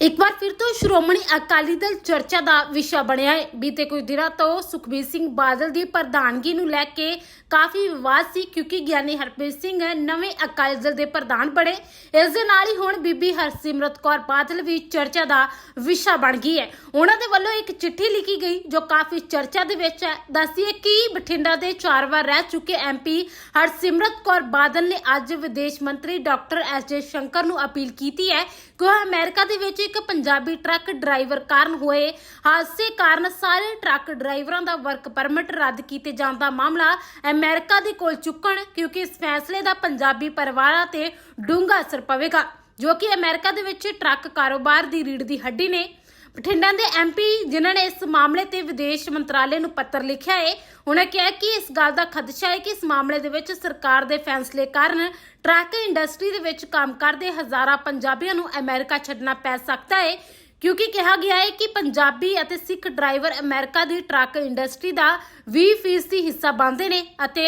ਇੱਕ ਵਾਰ ਫਿਰ ਤੋਂ ਸ਼੍ਰੋਮਣੀ ਅਕਾਲੀ ਦਲ ਚਰਚਾ ਦਾ ਵਿਸ਼ਾ ਬਣਿਆ ਹੈ। ਬੀਤੇ ਕੁਝ ਦਿਨਾਂ ਤੋਂ ਸੁਖਬੀਰ ਸਿੰਘ ਬਾਦਲ ਦੀ ਪ੍ਰਧਾਨਗੀ ਨੂੰ ਲੈ ਕੇ ਕਾਫੀ ਵਿਵਾਦ ਸੀ ਕਿਉਂਕਿ ਗਿਆਨੀ ਹਰਪ੍ਰੀਤ ਸਿੰਘ ਨਵੇਂ ਅਕਾਲੀ ਦਲ ਦੇ ਪ੍ਰਧਾਨ ਬਣੇ। ਇਸ ਦੇ ਨਾਲ ਹੀ ਹੁਣ ਬੀਬੀ ਹਰਸਿਮਰਤ ਕੌਰ ਬਾਦਲ ਵੀ ਚਰਚਾ ਦਾ ਵਿਸ਼ਾ ਬਣ ਗਈ ਹੈ। ਉਹਨਾਂ ਦੇ ਵੱਲੋਂ ਇੱਕ ਚਿੱਠੀ ਲਿਖੀ ਗਈ ਜੋ ਕਾਫੀ ਚਰਚਾ ਦੇ ਵਿੱਚ ਹੈ। ਦੱਸੀਏ ਕਿ ਬਠਿੰਡਾ ਦੇ ਚਾਰ ਵਾਰ ਰਹਿ ਚੁੱਕੇ ਐਮਪੀ ਹਰਸਿਮਰਤ ਕੌਰ ਬਾਦਲ ਨੇ ਅੱਜ ਵਿਦੇਸ਼ ਮੰਤਰੀ ਡਾਕਟਰ ਐਸ ਜੇ ਸ਼ੰਕਰ ਨੂੰ ਅਪੀਲ ਕੀਤੀ ਹੈ ਕਿ ਉਹ ਅਮਰੀਕਾ ਦੇ ਵਿੱਚ ਇੱਕ ਪੰਜਾਬੀ ਟਰੱਕ ਡਰਾਈਵਰ ਕਾਰਨ ਹੋਏ। ਹਾਦਸੇ ਕਾਰਨ ਸਾਰੇ ਟਰੱਕ ਡਰਾਈਵਰਾਂ ਦਾ ਵਰਕ ਪਰਮਿਟ ਰੱਦ ਕੀਤੇ ਜਾਣ ਦਾ ਮਾਮਲਾ ਅਮਰੀਕਾ ਦੇ ਕੋਲ ਚੁੱਕਣ, ਕਿਉਂਕਿ ਇਸ ਫੈਸਲੇ ਦਾ ਪੰਜਾਬੀ ਪਰਿਵਾਰਾਂ ਤੇ ਡੂੰਘਾ ਅਸਰ ਪਵੇਗਾ, ਜੋ ਕਿ ਅਮਰੀਕਾ ਦੇ ਵਿੱਚ ਟਰੱਕ ਕਾਰੋਬਾਰ ਦੀ ਰੀੜ ਦੀ ਹੱਡੀ ਨੇ ਬਠਿੰਡਾ ਦੇ ਐਮਪੀ ਜਿਨ੍ਹਾਂ ਨੇ ਇਸ ਮਾਮਲੇ ਤੇ ਵਿਦੇਸ਼ ਮੰਤਰਾਲੇ ਨੂੰ ਪੱਤਰ ਲਿਖਿਆ ਹੈ, ਉਹਨਾਂ ਕਿਹਾ ਕਿ ਇਸ ਗੱਲ ਦਾ ਖਦਸ਼ਾ ਹੈ ਕਿ ਇਸ ਮਾਮਲੇ ਦੇ ਵਿੱਚ ਸਰਕਾਰ ਦੇ ਫੈਸਲੇ ਕਾਰਨ ਟਰੱਕ ਇੰਡਸਟਰੀ ਦੇ ਵਿੱਚ ਕੰਮ ਕਰਦੇ ਹਜ਼ਾਰਾਂ ਪੰਜਾਬੀਆਂ ਨੂੰ ਅਮਰੀਕਾ ਛੱਡਣਾ ਪੈ ਸਕਦਾ ਹੈ। ਕਿਉਂਕਿ ਕਿਹਾ ਗਿਆ ਹੈ ਕਿ ਪੰਜਾਬੀ ਅਤੇ ਸਿੱਖ ਡਰਾਈਵਰ ਅਮਰੀਕਾ ਦੀ ਟਰੱਕ ਇੰਡਸਟਰੀ ਦਾ 20% ਹਿੱਸਾ ਬਣਦੇ ਨੇ ਅਤੇ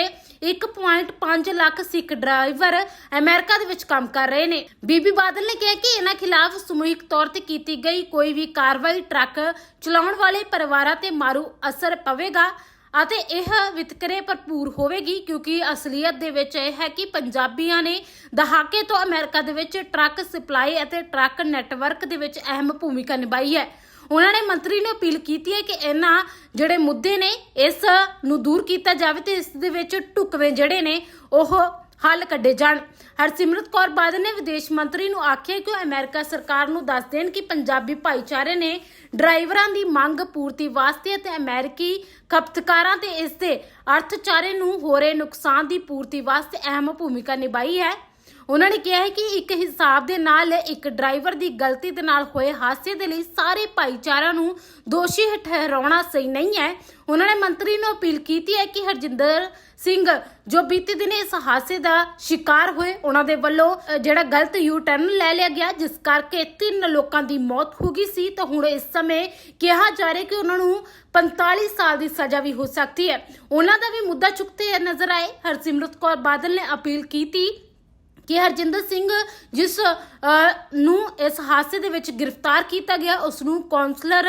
1.5 ਲੱਖ ਸਿੱਖ ਡਰਾਈਵਰ ਅਮਰੀਕਾ ਦੇ ਵਿੱਚ ਕੰਮ ਕਰ ਰਹੇ ਨੇ। ਬੀਬੀ ਬਾਦਲ ਨੇ ਕਿਹਾ ਕਿ ਇਹਨਾਂ ਖਿਲਾਫ ਸਮੂਹਿਕ ਤੌਰ ਤੇ ਕੀਤੀ ਗਈ ਕੋਈ ਵੀ ਕਾਰਵਾਈ ਟਰੱਕ ਚਲਾਉਣ ਵਾਲੇ ਪਰਿਵਾਰਾਂ ਤੇ ਮਾਰੂ ਅਸਰ ਪਵੇਗਾ। ਅਤੇ ਇਹ ਵਿਤਕਰੇ ਭਰਪੂਰ ਹੋਵੇਗੀ ਕਿਉਂਕਿ ਅਸਲੀਅਤ ਦੇ ਵਿੱਚ ਇਹ ਹੈ ਕਿ ਪੰਜਾਬੀਆਂ ਨੇ ਦਹਾਕੇ ਤੋਂ ਅਮਰੀਕਾ ਦੇ ਵਿੱਚ ਟਰੱਕ ਸਪਲਾਈ ਅਤੇ ਟਰੱਕ ਨੈਟਵਰਕ ਦੇ ਵਿੱਚ ਅਹਿਮ ਭੂਮਿਕਾ ਨਿਭਾਈ ਹੈ। ਉਹਨਾਂ ਨੇ ਮੰਤਰੀ ਨੂੰ ਅਪੀਲ ਕੀਤੀ ਹੈ ਕਿ ਇਹਨਾਂ ਜਿਹੜੇ ਮੁੱਦੇ ਨੇ ਇਸ ਨੂੰ ਦੂਰ ਕੀਤਾ ਜਾਵੇ ਤੇ ਇਸ ਦੇ ਵਿੱਚ ਢੁਕਵੇਂ ਜਿਹੜੇ ਨੇ ਉਹ ਹੱਲ ਕੱਢੇ ਜਾਣ। ਹਰਸਿਮਰਤ ਕੌਰ ਬਾਦਲ ਨੇ ਵਿਦੇਸ਼ ਮੰਤਰੀ ਨੂੰ ਆਖਿਆ ਕਿ ਉਹ ਅਮਰੀਕਾ ਸਰਕਾਰ ਨੂੰ ਦੱਸ ਦੇਣ ਕਿ ਪੰਜਾਬੀ ਭਾਈਚਾਰੇ ਨੇ ਡਰਾਈਵਰਾਂ ਦੀ ਮੰਗ ਪੂਰਤੀ ਵਾਸਤੇ ਅਤੇ ਅਮਰੀਕੀ ਖਪਤਕਾਰਾਂ ਤੇ ਇਸ ਦੇ ਅਰਥਚਾਰੇ ਨੂੰ ਹੋ ਰਹੇ ਨੁਕਸਾਨ ਦੀ ਪੂਰਤੀ ਵਾਸਤੇ ਅਹਿਮ ਭੂਮਿਕਾ ਨਿਭਾਈ ਹੈ। ਉਹਨਾਂ ਨੇ ਕਿਹਾ ਹੈ ਕਿ ਇੱਕ ਹਿਸਾਬ ਦੇ ਨਾਲ ਇੱਕ ਡਰਾਈਵਰ ਦੀ ਗਲਤੀ ਦੇ ਨਾਲ ਹੋਏ ਹਾਦਸੇ ਦੇ ਲਈ ਸਾਰੇ ਭਾਈਚਾਰਾ ਨੂੰ ਦੋਸ਼ੀ ਠਹਿਰਾਉਣਾ ਸਹੀ ਨਹੀਂ ਹੈ। ਉਹਨਾਂ ਨੇ ਮੰਤਰੀ ਨੂੰ ਅਪੀਲ ਕੀਤੀ ਹੈ ਕਿ ਹਰਜਿੰਦਰ ਸਿੰਘ ਜੋ ਬੀਤੇ ਦਿਨ ਇਸ ਹਾਦਸੇ ਦਾ ਸ਼ਿਕਾਰ ਹੋਏ, ਉਹਨਾਂ ਦੇ ਵੱਲੋਂ ਜਿਹੜਾ ਗਲਤ ਯੂ ਟਰਨ ਲੈ ਲਿਆ ਗਿਆ, ਜਿਸ ਕਰਕੇ ਤਿੰਨ ਲੋਕਾਂ ਦੀ ਮੌਤ ਹੋ ਗਈ ਸੀ, ਤਾਂ ਹੁਣ ਇਸ ਸਮੇਂ ਕਿਹਾ ਜਾ ਰਿਹਾ ਕਿ ਉਹਨਾਂ ਨੂੰ 45 ਸਾਲ ਦੀ ਸਜ਼ਾ ਵੀ ਹੋ ਸਕਦੀ ਹੈ। ਉਹਨਾਂ ਦਾ ਵੀ ਮੁੱਦਾ ਚੁੱਕਦੇ ਨਜ਼ਰ ਆਏ। ਹਰਸਿਮਰਤ ਕੌਰ ਬਾਦਲ ਨੇ ਅਪੀਲ ਕੀਤੀ ਕਿ ਹਰਜਿੰਦਰ ਸਿੰਘ ਜਿਸ ਨੂੰ ਇਸ ਹਾਦਸੇ ਦੇ ਵਿੱਚ ਗ੍ਰਿਫਤਾਰ ਕੀਤਾ ਗਿਆ ਉਸ ਨੂੰ ਕਾਉਂਸਲਰ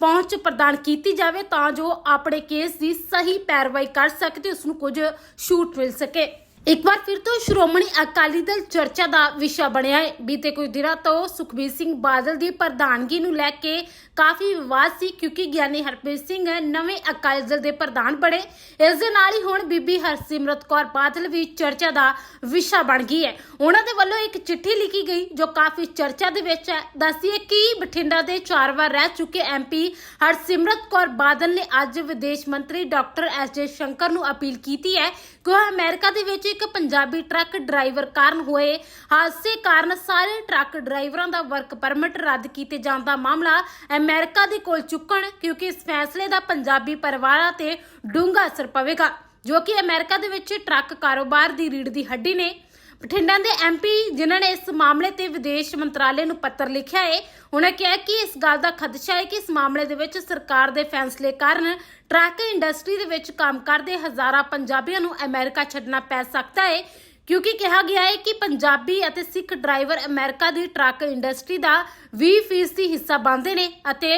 ਪਹੁੰਚ ਪ੍ਰਦਾਨ ਕੀਤੀ ਜਾਵੇ ਤਾਂ ਜੋ ਆਪਣੇ ਕੇਸ ਦੀ ਸਹੀ ਪੈਰਵਾਈ ਕਰ ਸਕੇ ਤੇ ਉਸ ਨੂੰ ਕੁਝ ਛੂਟ ਮਿਲ ਸਕੇ। ਇੱਕ ਵਾਰ ਫਿਰ ਤੋਂ ਸ਼੍ਰੋਮਣੀ ਅਕਾਲੀ ਦਲ ਚਰਚਾ ਦਾ ਵਿਸ਼ਾ ਬਣਿਆ ਹੈ। ਬੀਤੇ ਕੁਝ ਦਿਨਾਂ ਤੋਂ ਸੁਖਬੀਰ ਸਿੰਘ ਬਾਦਲ ਦੀ ਪ੍ਰਧਾਨਗੀ ਨੂੰ ਲੈ ਕੇ ਕਾਫੀ ਵਿਵਾਦ ਸੀ ਕਿਉਂਕਿ ਗਿਆਨੀ ਹਰਪ੍ਰੀਤ ਸਿੰਘ ਨਵੇਂ ਅਕਾਲੀ ਦਲ ਦੇ ਪ੍ਰਧਾਨ ਬਣੇ। ਇਸ ਦੇ ਨਾਲ ਹੀ ਹੁਣ ਬੀਬੀ ਹਰਸਿਮਰਤ ਕੌਰ ਬਾਦਲ ਵੀ ਚਰਚਾ ਦਾ ਵਿਸ਼ਾ ਬਣ ਗਈ ਹੈ। ਉਹਨਾਂ ਦੇ ਵੱਲੋਂ ਇੱਕ ਚਿੱਠੀ ਲਿਖੀ ਗਈ ਜੋ ਕਾਫੀ ਚਰਚਾ ਦੇ ਵਿੱਚ ਹੈ। ਦੱਸੀਏ ਕਿ ਬਠਿੰਡਾ ਦੇ ਚਾਰ ਵਾਰ ਰਹਿ ਚੁੱਕੇ ਐਮਪੀ ਹਰਸਿਮਰਤ ਕੌਰ ਬਾਦਲ ਨੇ ਅੱਜ ਵਿਦੇਸ਼ ਮੰਤਰੀ ਡਾਕਟਰ ਐਸ ਜੇ ਸ਼ੰਕਰ ਨੂੰ ਅਪੀਲ ਕੀਤੀ ਹੈ ਕਿ ਉਹ ਅਮਰੀਕਾ ਦੇ ਵਿੱਚ ਇੱਕ ਪੰਜਾਬੀ ਟਰੱਕ ਡਰਾਈਵਰ ਕਾਰਨ ਹੋਏ। ਹਾਦਸੇ ਕਾਰਨ ਸਾਰੇ ਟਰੱਕ ਡਰਾਈਵਰਾਂ ਦਾ ਵਰਕ ਪਰਮਿਟ ਰੱਦ ਕੀਤੇ ਜਾਣ ਦਾ ਮਾਮਲਾ ਅਮਰੀਕਾ ਦੇ ਕੋਲ ਚੁੱਕਣ, ਕਿਉਂਕਿ ਇਸ ਫੈਸਲੇ ਦਾ ਪੰਜਾਬੀ ਪਰਿਵਾਰਾਂ ਤੇ ਡੂੰਘਾ ਅਸਰ ਪਵੇਗਾ, ਜੋ ਕਿ ਅਮਰੀਕਾ ਦੇ ਵਿੱਚ ਟਰੱਕ ਕਾਰੋਬਾਰ ਦੀ ਰੀੜ ਦੀ ਹੱਡੀ ਨੇ ਬਠਿੰਡਾ ਦੇ ਐਮਪੀ ਜਿਨ੍ਹਾਂ ਨੇ ਇਸ ਮਾਮਲੇ ਤੇ ਵਿਦੇਸ਼ ਮੰਤਰਾਲੇ ਨੂੰ ਪੱਤਰ ਲਿਖਿਆ ਹੈ ਉਹਨਾਂ ਕਿਹਾ ਕਿ ਇਸ ਗੱਲ ਦਾ ਖਦਸ਼ਾ ਹੈ ਕਿ ਇਸ ਮਾਮਲੇ ਦੇ ਵਿੱਚ ਸਰਕਾਰ ਦੇ ਫੈਸਲੇ ਕਾਰਨ ਟਰੱਕ ਇੰਡਸਟਰੀ ਦੇ ਵਿੱਚ ਕੰਮ ਕਰਦੇ ਹਜ਼ਾਰਾਂ ਪੰਜਾਬੀਆਂ ਨੂੰ ਅਮਰੀਕਾ ਛੱਡਣਾ ਪੈ ਸਕਦਾ ਹੈ ਕਿਉਂਕਿ ਕਿਹਾ ਗਿਆ ਹੈ ਕਿ ਪੰਜਾਬੀ ਅਤੇ ਸਿੱਖ ਡਰਾਈਵਰ ਅਮਰੀਕਾ ਦੀ ਟਰੱਕ ਇੰਡਸਟਰੀ ਦਾ 20% ਹਿੱਸਾ ਬਣਦੇ ਨੇ ਅਤੇ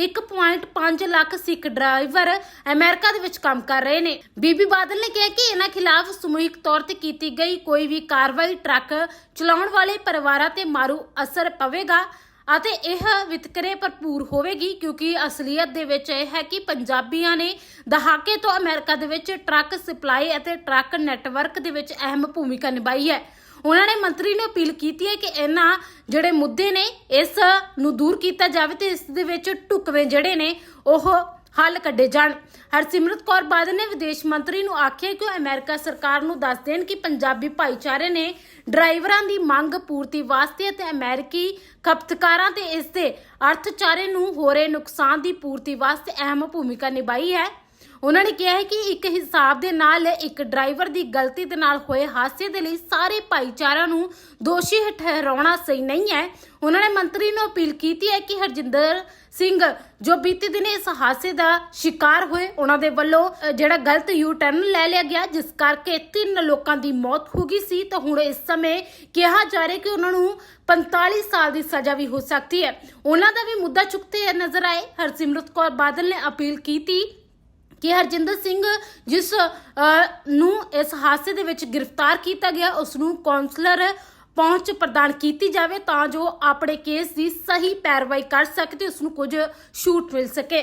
1.5 ਲੱਖ ਸਿੱਖ ਡਰਾਈਵਰ ਅਮਰੀਕਾ ਦੇ ਵਿੱਚ ਕੰਮ ਕਰ ਰਹੇ ਨੇ। ਬੀਬੀ ਬਾਦਲ ਨੇ ਕਿਹਾ ਕਿ ਇਹਨਾਂ ਖਿਲਾਫ ਸਮੂਹਿਕ ਤੌਰ ਤੇ ਕੀਤੀ ਗਈ ਕੋਈ ਵੀ ਕਾਰਵਾਈ ਟਰੱਕ ਚਲਾਉਣ ਵਾਲੇ ਪਰਿਵਾਰਾਂ ਤੇ ਮਾਰੂ ਅਸਰ ਪਵੇਗਾ। ਅਤੇ ਇਹ ਵਿਤਕਰੇ ਭਰਪੂਰ ਹੋਵੇਗੀ ਕਿਉਂਕਿ ਅਸਲੀਅਤ ਦੇ ਵਿੱਚ ਇਹ ਹੈ ਕਿ ਪੰਜਾਬੀਆਂ ਨੇ ਦਹਾਕੇ ਤੋਂ ਅਮਰੀਕਾ ਦੇ ਵਿੱਚ ਟਰੱਕ ਸਪਲਾਈ ਅਤੇ ਟਰੱਕ ਨੈਟਵਰਕ ਦੇ ਵਿੱਚ ਅਹਿਮ ਭੂਮਿਕਾ ਨਿਭਾਈ ਹੈ। ਉਹਨਾਂ ਨੇ ਮੰਤਰੀ ਨੂੰ ਅਪੀਲ ਕੀਤੀ ਹੈ ਕਿ ਇਹਨਾਂ ਜਿਹੜੇ ਮੁੱਦੇ ਨੇ ਇਸ ਨੂੰ ਦੂਰ ਕੀਤਾ ਜਾਵੇ ਤੇ ਇਸ ਦੇ ਵਿੱਚ ਢੁਕਵੇਂ ਜਿਹੜੇ ਨੇ ਉਹ ਹੱਲ ਕੱਢੇ ਜਾਣ। ਹਰਸਿਮਰਤ ਕੌਰ ਬਾਦਲ ਨੇ ਵਿਦੇਸ਼ ਮੰਤਰੀ ਨੂੰ ਆਖਿਆ ਕਿ ਉਹ ਅਮਰੀਕਾ ਸਰਕਾਰ ਨੂੰ ਦੱਸ ਦੇਣ ਕਿ ਪੰਜਾਬੀ ਭਾਈਚਾਰੇ ਨੇ ਡਰਾਈਵਰਾਂ ਦੀ ਮੰਗ ਪੂਰਤੀ ਵਾਸਤੇ ਅਤੇ ਅਮਰੀਕੀ ਖਪਤਕਾਰਾਂ ਤੇ ਇਸ ਦੇ ਅਰਥਚਾਰੇ ਨੂੰ ਹੋ ਰਹੇ ਨੁਕਸਾਨ ਦੀ ਪੂਰਤੀ ਵਾਸਤੇ ਅਹਿਮ ਭੂਮਿਕਾ ਨਿਭਾਈ ਹੈ। ਉਹਨਾਂ ਨੇ ਕਿਹਾ ਹੈ ਕਿ ਇੱਕ ਹਿਸਾਬ ਦੇ ਨਾਲ ਇੱਕ ਡਰਾਈਵਰ ਦੀ ਗਲਤੀ ਦੇ ਨਾਲ ਹੋਏ ਹਾਦਸੇ ਦੇ ਲਈ ਸਾਰੇ ਭਾਈਚਾਰਿਆਂ ਨੂੰ ਦੋਸ਼ੀ ਠਹਿਰਾਉਣਾ ਸਹੀ ਨਹੀਂ ਹੈ। ਉਹਨਾਂ ਨੇ ਮੰਤਰੀ ਨੂੰ ਅਪੀਲ ਕੀਤੀ ਹੈ ਕਿ ਹਰਜਿੰਦਰ ਸਿੰਘ ਜੋ ਬੀਤੇ ਦਿਨ ਇਸ ਹਾਦਸੇ ਦਾ ਸ਼ਿਕਾਰ ਹੋਏ ਉਹਨਾਂ ਦੇ ਵੱਲੋਂ ਅ, ਜਿਹੜਾ ਗਲਤ ਯੂ ਟਰਨ ਲੈ ਲਿਆ ਗਿਆ ਜਿਸ ਕਰਕੇ ਤਿੰਨ ਲੋਕਾਂ ਦੀ ਮੌਤ ਹੋ ਗਈ ਸੀ ਤਾਂ ਹੁਣ ਇਸ ਸਮੇਂ ਕਿਹਾ ਜਾ ਰਿਹਾ ਕਿ ਉਹਨਾਂ ਨੂੰ 45 ਸਾਲ ਦੀ ਸਜ਼ਾ ਵੀ ਹੋ ਸਕਦੀ ਹੈ। ਉਹਨਾਂ ਦਾ ਵੀ ਮੁੱਦਾ ਚੁੱਕਦੇ ਨਜ਼ਰ ਆਏ। ਹਰਸਿਮਰਤ ਕੌਰ ਬਾਦਲ ਨੇ ਅਪੀਲ ਕੀਤੀ ਕਿ ਹਰਜਿੰਦਰ ਸਿੰਘ ਜਿਸ ਨੂੰ ਇਸ ਹਾਦਸੇ ਦੇ ਵਿੱਚ ਗ੍ਰਿਫਤਾਰ ਕੀਤਾ ਗਿਆ ਉਸ ਨੂੰ ਕਾਉਂਸਲਰ ਪਹੁੰਚ ਪ੍ਰਦਾਨ ਕੀਤੀ ਜਾਵੇ ਤਾਂ ਜੋ ਆਪਣੇ ਕੇਸ ਦੀ ਸਹੀ ਪੈਰਵਾਈ ਕਰ ਸਕੇ ਤੇ ਉਸ ਨੂੰ ਕੁਝ ਛੂਟ ਮਿਲ ਸਕੇ।